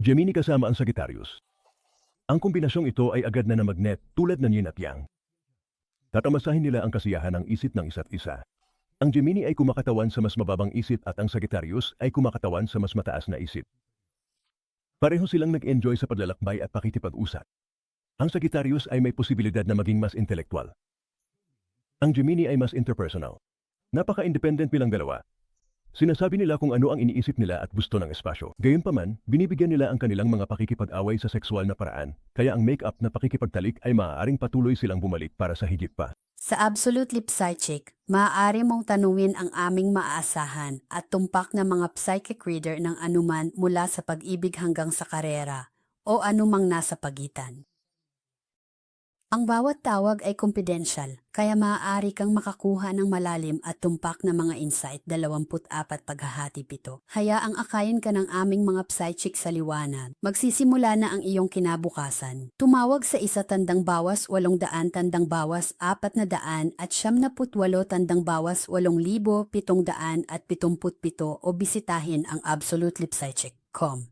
Gemini kasama ang Sagittarius. Ang kombinasyong ito ay agad na na magnet tulad ng yin at yang. Tatamasahin nila ang kasiyahan ng isip ng isa't isa. Ang Gemini ay kumakatawan sa mas mababang isip at ang Sagittarius ay kumakatawan sa mas mataas na isip. Pareho silang nag-enjoy sa paglalakbay at pakikipag-usap. Ang Sagittarius ay may posibilidad na maging mas intelektual. Ang Gemini ay mas interpersonal. Napaka-independent bilang dalawa. Sinasabi nila kung ano ang iniisip nila at gusto ng espasyo. Gayunpaman, binibigyan nila ang kanilang mga pakikipag-away sa sexual na paraan, kaya ang make-up na pakikipagtalik ay maaaring patuloy silang bumalik para sa higit pa. Sa Absolute Psychic, maaari mong tanungin ang aming maaasahan at tumpak na mga psychic reader ng anuman mula sa pag-ibig hanggang sa karera o anumang nasa pagitan. Ang bawat tawag ay confidential, kaya maaari kang makakuha ng malalim at tumpak na mga insight 24 paghahati pito. Hayaang akayin ka ng aming mga psychic sa liwanag. Magsisimula na ang iyong kinabukasan. Tumawag sa isa tandang bawas walong daan tandang bawas apat na daan at siyam na putwalo tandang bawas walong libo pitong daan at pitumput pito o bisitahin ang absolutelipsychic.com.